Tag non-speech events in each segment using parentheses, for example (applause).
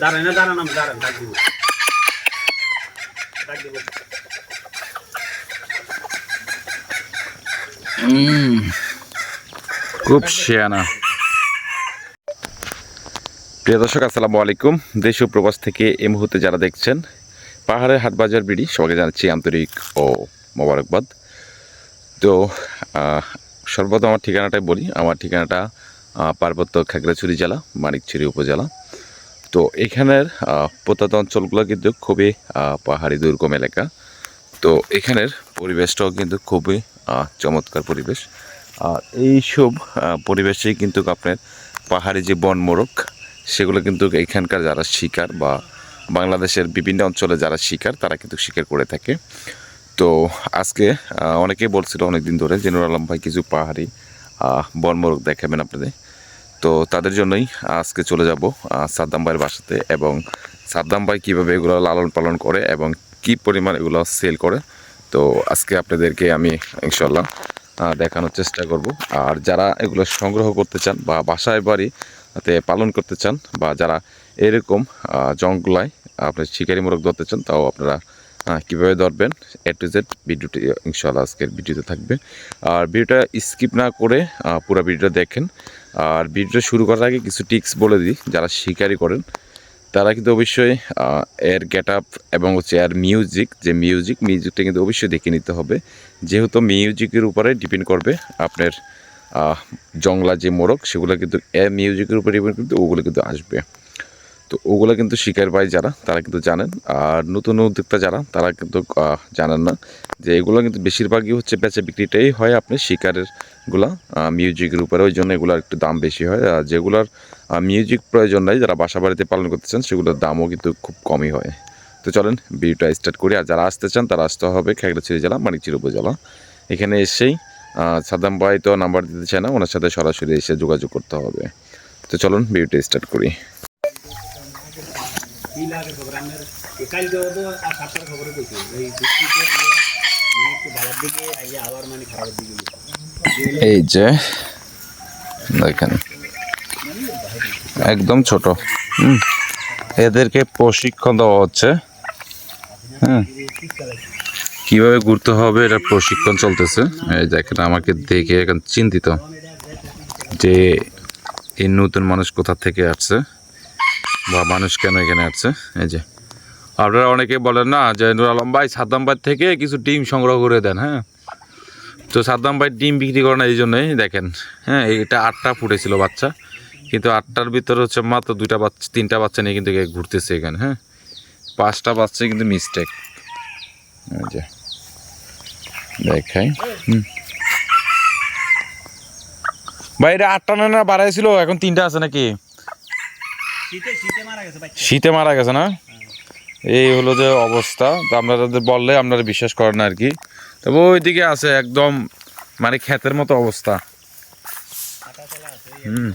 দাঁড়ান দাঁড়ান আমি দাঁড়ান ডাক দিব। ডাক দিব। খুব শেয়ানা। প্রিয় দর্শক আসসালামু আলাইকুম। দেশ ও প্রবাস থেকে এই মুহূর্তে যারা দেখছেন পাহাড়ের হাটবাজার বিড়ি সবাইকে জানাচ্ছি আন্তরিক ও মোবারকবাদ। তো সর্বপ্রথম আমার ঠিকানাটাই বলি। আমার ঠিকানাটা পার্বত্য খাগড়াছড়ি জেলা, মানিকছড়ি উপজেলা। তো এখানের প্রত্যন্ত অঞ্চলগুলো কিন্তু খুবই পাহাড়ি দুর্গম এলাকা। তো এখানের পরিবেশটাও কিন্তু খুবই চমৎকার পরিবেশ। আর এইসব পরিবেশেই কিন্তু আপনার পাহাড়ি যে বন মোরগ, সেগুলো কিন্তু এখানকার যারা শিকার বা বাংলাদেশের বিভিন্ন অঞ্চলে যারা শিকার, তারা কিন্তু শিকার করে থাকে। তো আজকে অনেকেই বলছিল অনেক দিন ধরে যে নুর আলম ভাই কিছু পাহাড়ি আহ, বন মোরগ দেখাবেন আপনাদের। তো তাদের জন্যই আজকে চলে যাব সাদ্দাম ভাইয়ের বাসাতে এবং সাদ্দাম ভাই কীভাবে এগুলো লালন পালন করে এবং কি পরিমাণ এগুলো সেল করে। তো আজকে আপনাদেরকে আমি ইনশাল্লাহ দেখানোর চেষ্টা করব। আর যারা এগুলো সংগ্রহ করতে চান বা বাসায় বাড়ি তে পালন করতে চান বা যারা এরকম জঙ্গলায় আপনার শিকারি মোরগ ধরতে চান তাও আপনারা কীভাবে ধরবেন এ টু জেড ভিডিওটি ইনশাল্লাহ আজকের ভিডিওতে থাকবে। আর ভিডিওটা স্কিপ না করে পুরো ভিডিওটা দেখেন। আর ভিডিওটা শুরু করার আগে কিছু টিক্স বলে দিই, যারা শিকারি করেন। তারা কিন্তু অবশ্যই এর গেট আপ এবং হচ্ছে এর মিউজিক, যে মিউজিক, মিউজিকটা কিন্তু অবশ্যই দেখে নিতে হবে। যেহেতু মিউজিকের উপরে ডিপেন্ড করবে আপনার জংলা যে মোরগ সেগুলো কিন্তু এর মিউজিকের উপরে ডিপেন্ড কিন্তু ওগুলো কিন্তু আসবে। তো ওগুলো কিন্তু শিকার ভাই যারা তারা কিন্তু জানেন। আর নতুন উদ্যোক্তা যারা তারা কিন্তু জানেন না যে এগুলো কিন্তু বেশিরভাগই হচ্ছে বেচা বিক্রিটাই হয় আপনি শিকারেরগুলা মিউজিকের উপরে। ওই জন্য এগুলোর একটু দাম বেশি হয়। আর যেগুলোর মিউজিক প্রয়োজন নাই যারা বাসা বাড়িতে পালন করতে চান সেগুলোর দামও কিন্তু খুব কমই হয়। তো চলেন ভিডিওটা স্টার্ট করি। আর যারা আসতে চান তারা আসতে হবে খাগড়াছড়ি জেলা মানিকচির উপজেলা। এখানে এসেই আহ, সাদ্দাম ভাই তো নাম্বার দিতে চায় না ওনার সাথে সরাসরি এসে যোগাযোগ করতে হবে। তো চলুন ভিডিওটা স্টার্ট করি। তো আর সাতটার খবরে কইছি এই বৃষ্টিতে মানে একটু ভালোর দিকে আবার মানে খারাপের দিকে এই যে দেখেন একদম ছোট হুম এদেরকে প্রশিক্ষণ দেওয়া হচ্ছে হ্যাঁ কীভাবে ঘুরতে হবে এটা প্রশিক্ষণ চলতেছে এই দেখেন আমাকে দেখে এখন চিন্তিত যে এই নতুন মানুষ কোথা থেকে আসছে বা মানুষ কেন এখানে আসছে? এই যে। আপনারা অনেকে বলেন না, যে নুর আলম ভাই সাদ্দাম ভাই থেকে কিছু ডিম সংগ্রহ করে দেন হ্যাঁ? তো সাদ্দাম ভাই ডিম বিক্রি করে না, এই জন্যই দেখেন হ্যাঁ? এটা আটটা ফুটেছিল বাচ্চা, কিন্তু আটটার ভিতরে হচ্ছে মাত্র দুইটা বাচ্চা, তিনটা বাচ্চা নিয়ে কিন্তু ঘুরতেছে এখানে হ্যাঁ? পাঁচটা বাচ্চা কিন্তু মিস্টেক যে। দেখাই। হুম। ভাই, এটা আটটা না না, বাড়াইছিল, এখন তিনটা আছে নাকি? শীতে মারা গেছে না? এই হলো যে অবস্থা। তো আপনারা বললে আপনারা বিশ্বাস করেন আর কি। তবে ওইদিকে আছে একদম মানে ক্ষেতের মতো অবস্থা। হুম।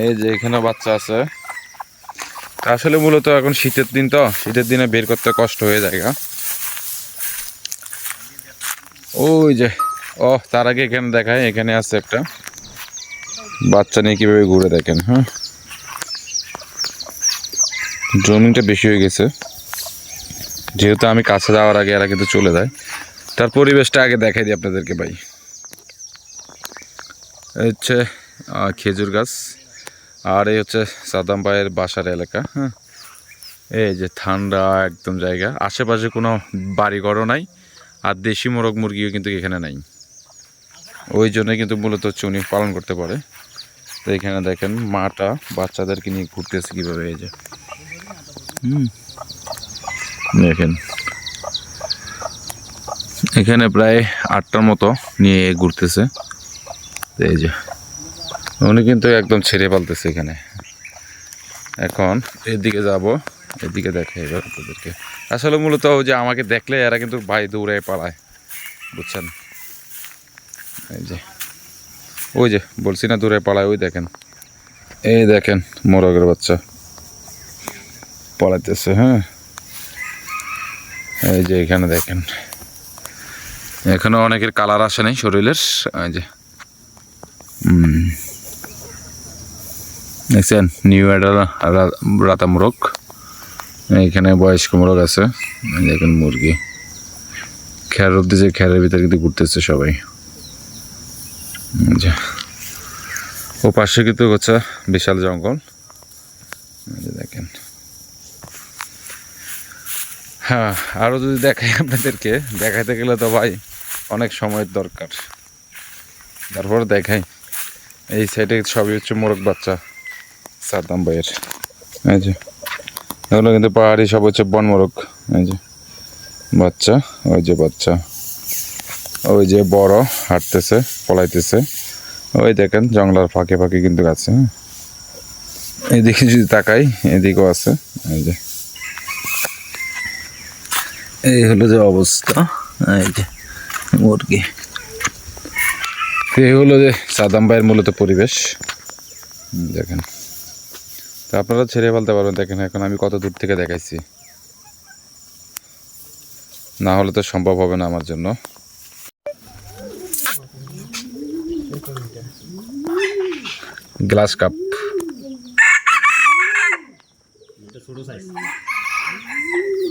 এই যে এখানে বাচ্চা আছে। আসলে মূলত এখন শীতের দিন তো। শীতের দিনে বের করতে কষ্ট হয়ে যায়। ওই যে ও তার আগে এখানে দেখায় এখানে আছে একটা। বাচ্চা নিয়ে কীভাবে ঘুরে দেখেন হ্যাঁ? ড্রোমিংটা বেশি হয়ে গেছে। যেহেতু আমি কাছে যাওয়ার আগে এরা কিন্তু চলে যায়। তার পরিবেশটা আগে দেখাই দিই আপনাদেরকে ভাই। হচ্ছে খেজুর গাছ। আর এই হচ্ছে সাদাম ভাইয়ের বাসার এলাকা হ্যাঁ। এই যে ঠান্ডা একদম জায়গা। আশেপাশে কোনো বাড়িঘরও নাই, আর দেশি মোরগ মুরগিও কিন্তু এখানে নাই। ওই জন্য কিন্তু মূলত উনি পালন করতে পারে। তো এখানে দেখেন মাটা বাচ্চাদেরকে নিয়ে ঘুরতেছে কীভাবে, এই যে। দেখেন। এখানে প্রায় আটটার মতো নিয়ে ঘুরতেছে। এই যে, উনি কিন্তু একদম ছেড়ে পালতেছে এখানে। এখন এদিকে যাব, এদিকে দেখে এবার আপনাদেরকে। আসলে মূলত যে আমাকে দেখলে এরা কিন্তু ভাই দৌড়ে পালায়, বুঝছেন? এই যে, ওই যে বলছি না দূরে পালায়, ওই দেখেন। এই দেখেন মোরগের বাচ্চা। পলাইতেছে হ্যাঁ? এই যে এখানে দেখেন। এখনও অনেকের কালার আসে নাই শরীরের এই যে। দেখছেন নিউ এডাল রাতা মোরগ এখানে বয়স্ক মোরগ আছে দেখেন মুরগি। খেয়ার অব্দি যে খেয়ারের ভিতরে কিন্তু ঘুরতেছে সবাই। ও পাশে কিন্তু হচ্ছে বিশাল জঙ্গল। দেখেন। হ্যাঁ আরও যদি দেখাই আপনাদেরকে, দেখাইতে গেলে তো ভাই অনেক সময়ের দরকার। তারপর দেখাই, এই সাইডে সবই হচ্ছে মোরগ বাচ্চা, সাদ্দাম ভাইয়ের। এই যে, এগুলো কিন্তু পাহাড়ি, সব হচ্ছে বন মোরগ। এই যে, বাচ্চা, ওই যে বাচ্চা। ওই যে বড়, হাঁটতেছে, পলাইতেছে। ওই দেখেন, জঙ্গলার ফাঁকে ফাঁকে কিন্তু আছে হ্যাঁ। এদিকে যদি তাকাই, এদিকেও আছে, এই যে। এই হলো যে অবস্থা, এই যে মুরগি। এই হলো যে সাদাম ভাইয়ের মূলত পরিবেশ। দেখেন। তা আপনারা ছেড়ে ফেলতে পারবেন, দেখেন এখন আমি কত দূর থেকে দেখাইছি। না হলে তো সম্ভব হবে না আমার জন্য। Glass cup. ছোট সাইজ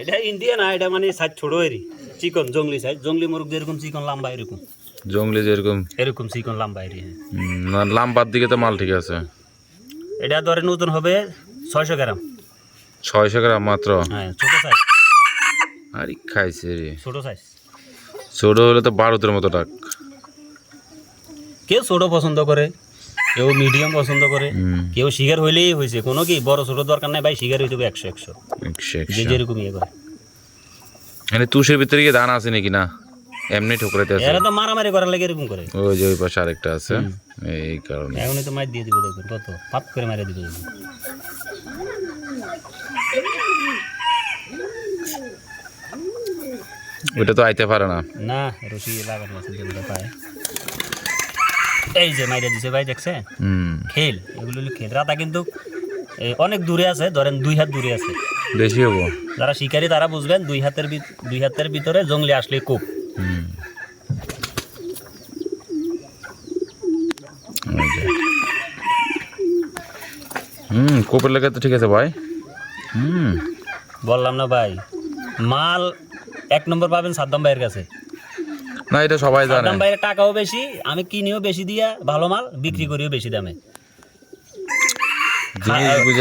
এটা ইন্ডিয়ান না এটা মানে সাইজ ছোট এরি চিকন জঙ্গলি সাইজ জঙ্গলি মুরগ যেরকম চিকন লম্বা এরকম। জঙ্গলি যেরকম। এরকম চিকন লম্বা এরি হ্যাঁ। না লাম্বার দিকে তো মাল ঠিক আছে। এটা ধরে নতুন হবে ছয়শো গ্রাম। ছয়শো গ্রাম মাত্র? হ্যাঁ ছোট সাইজ আরে খাইছে রে। ছোট সাইজ ছোট হলে তো বারোতের মতো ডাক কেউ ছোট পছন্দ করে। কেউ মিডিয়াম পছন্দ করে কেউ শিকার হইলেই হয়েছে কোনো কি বড় ছোট দরকার নাই ভাই শিকার হইতে একশো একশো। যে যেরকম ইয়ে করে। মানে তুষের ভিতরে গিয়ে দানা আছে নাকি? না এমনি ঠোকরাইতে আছে। এরা তো মারামারি করার লাগে এরকম করে। ওই যে ওই পাশে আরেকটা আছে। এই কারণে। এখনই তো মার দিয়ে দিবে দেখবেন কত? পাপ করে মারিয়ে দিবে দেখবেন। ওইটা তো আইতে পারে না। না রশি লাগানো আছে যেগুলো পায়। এই যে মাইরা দিছে ভাই দেখছে হুম। খেল এগুলো হলো খেল। রাতা কিন্তু অনেক দূরে আছে ধরেন দুই হাত দূরে আছে। বেশি হব। যারা শিকারী তারা বুঝবেন দুই হাতের দুই হাতের ভিতরে জঙ্গলি আসলে কোপ। হুম কোপের লেগে তো ঠিক আছে ভাই। হুম। বললাম না ভাই মাল এক নম্বর পাবেন সাদ্দাম ভাইয়ের কাছে। না এটা সবাই জানে। সাদ্দাম ভাইয়ের টাকাও বেশি আমি কিনিও বেশি দিয়া ভালো মাল বিক্রি করিও বেশি দামে।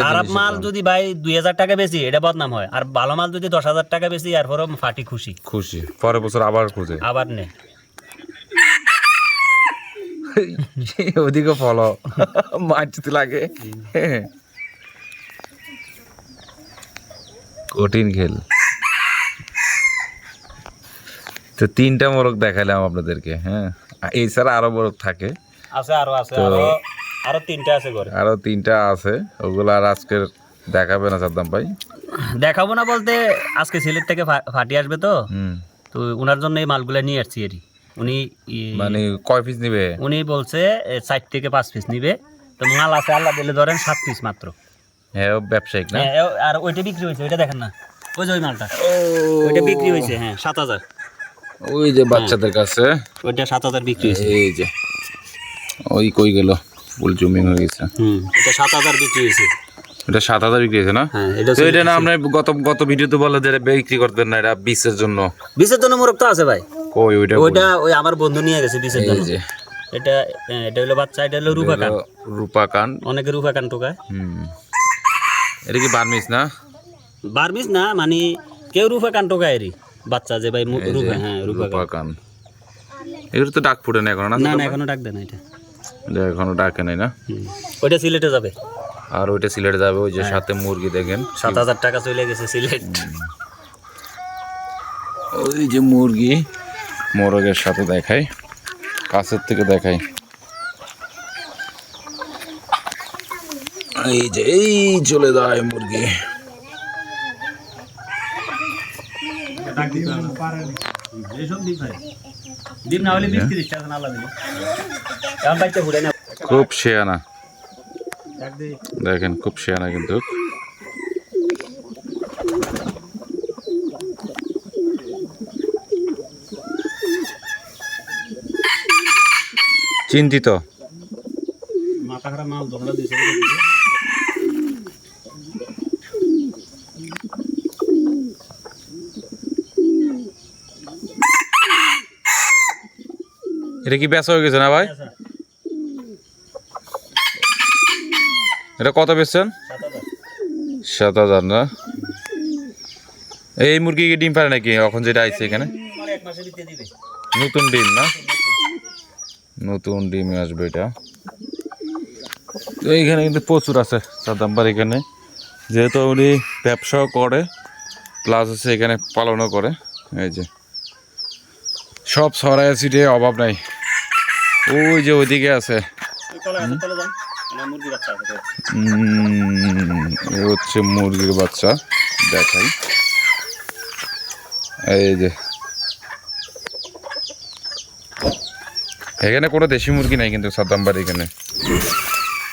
খারাপ মাল যদি ভাই দুই হাজার টাকা বেশি এটা বদনাম হয়। আর ভালো মাল যদি দশ হাজার টাকা বেশি এরপরও ফাটি খুশি। খুশি। পরের বছর আবার খুঁজে। আবার নে। (laughs) ওদিকে ফলো। (laughs) মারতে লাগে। কঠিন খেল। তো তিনটা মোরগ দেখালাম আপনাদেরকে হ্যাঁ। এছাড়া আরও মোরগ থাকে। আছে আরও আছে আরও আরও তিনটা আছে ঘরে। আরও তিনটা আছে ওগুলো আর আজকের দেখাবে না সাদ্দাম ভাই। দেখাবো না বলতে আজকে সিলেট থেকে ফাটি আসবে তো। তো ওনার জন্য এই মালগুলো নিয়ে আসছি এরই উনি মানে কয় পিস নিবে? উনি বলছে চার থেকে পাঁচ পিস নিবে। তো মাল আছে আল্লাহ দিলে ধরেন সাত পিস মাত্র। হ্যাঁ ব্যবসায়িক না? হ্যাঁ, আর ওইটা বিক্রি হয়েছে ওইটা দেখেন না। ওই যে ওই মালটা। ওইটা বিক্রি হয়েছে হ্যাঁ সাত হাজার। ওই যে বাচ্চাদের কাছে। ওইটা সাত হাজার বিক্রি হয়েছে। এই যে ওই কই গেল? ফুল জুমিং হয়ে গেছে। হুম এটা সাত হাজার বিক্রি হয়েছে। এটা সাত হাজার বিক্রি হয়েছে না? হ্যাঁ এটা না আমরা গত গত ভিডিওতে বলে যে বিক্রি করতেন না এটা বিশের জন্য। বিশের জন্য মোরগ তো আছে ভাই। কই ওইটা ওইটা ওই আমার বন্ধু নিয়ে গেছে বিশের এই জন্য। যে। এটা এটা হলো বাচ্চা এটা হলো রূপা কান। রূপা কান। অনেকে রূপা টোকায়। হুম। এটা কি বার্মিস না? বারমিস না মানে কেউ রূপাকান টোকায় এরই। বাচ্চা যে ভাই রূপা হ্যাঁ রূপা কান। এগুলো তো ডাক ফুটে না এখন না না এখনও ডাক দেয় না এটা। এটা এখনও ডাকে নাই না? ওইটা সিলেটে যাবে। আর ওইটা সিলেটে যাবে ওই যে সাথে মুরগি দেখেন। সাত হাজার টাকা চলে গেছে সিলেট। ওই যে মুরগি মোরগের সাথে দেখাই। কাছের থেকে দেখাই। এই যে এই চলে যায় মুরগি। ডাক দিতে হবে ডিম হয় ডিম না হলে বিশ তিরিশ টাকা বাচ্চা ঘুরে না। খুব শেয়ানা। দেখেন খুব শেয়ানা কিন্তু। চিন্তিত। মাথা খারাপ মাল দোকানটা দিয়েছে এটা কি বেচা হয়ে গেছে না ভাই? এটা কত বেচছেন? সাত হাজার না? এই মুরগি কি ডিম পারে নাকি? এখন যেটা আইছে এখানে? নতুন ডিম না? নতুন ডিম আসবে এটা। তো এইখানে কিন্তু প্রচুর আছে সাদাম্বার এখানে। যেহেতু উনি ব্যবসাও করে প্লাস হচ্ছে এখানে পালনও করে। এই যে। সব ছড়ায় সিটে অভাব নাই। ওই যে ওইদিকে আছে। এ হচ্ছে মুরগির বাচ্চা দেখাই। এই যে। এখানে কোনো দেশি মুরগি নাই কিন্তু সাদ্দামবার এখানে।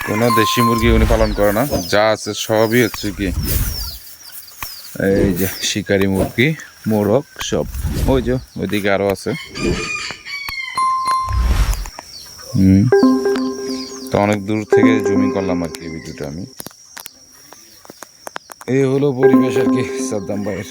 কোনো দেশি মুরগি উনি পালন করে না। যা আছে সবই হচ্ছে কি এই যে শিকারি মুরগি মোরগ সব। ওই যে ওইদিকে আরও আছে। তো অনেক দূর থেকে জমি করলাম আর কি ভিডিওটা আমি। এই হলো পরিবেশ আর কি, সাদ্দাম ভাইয়ের।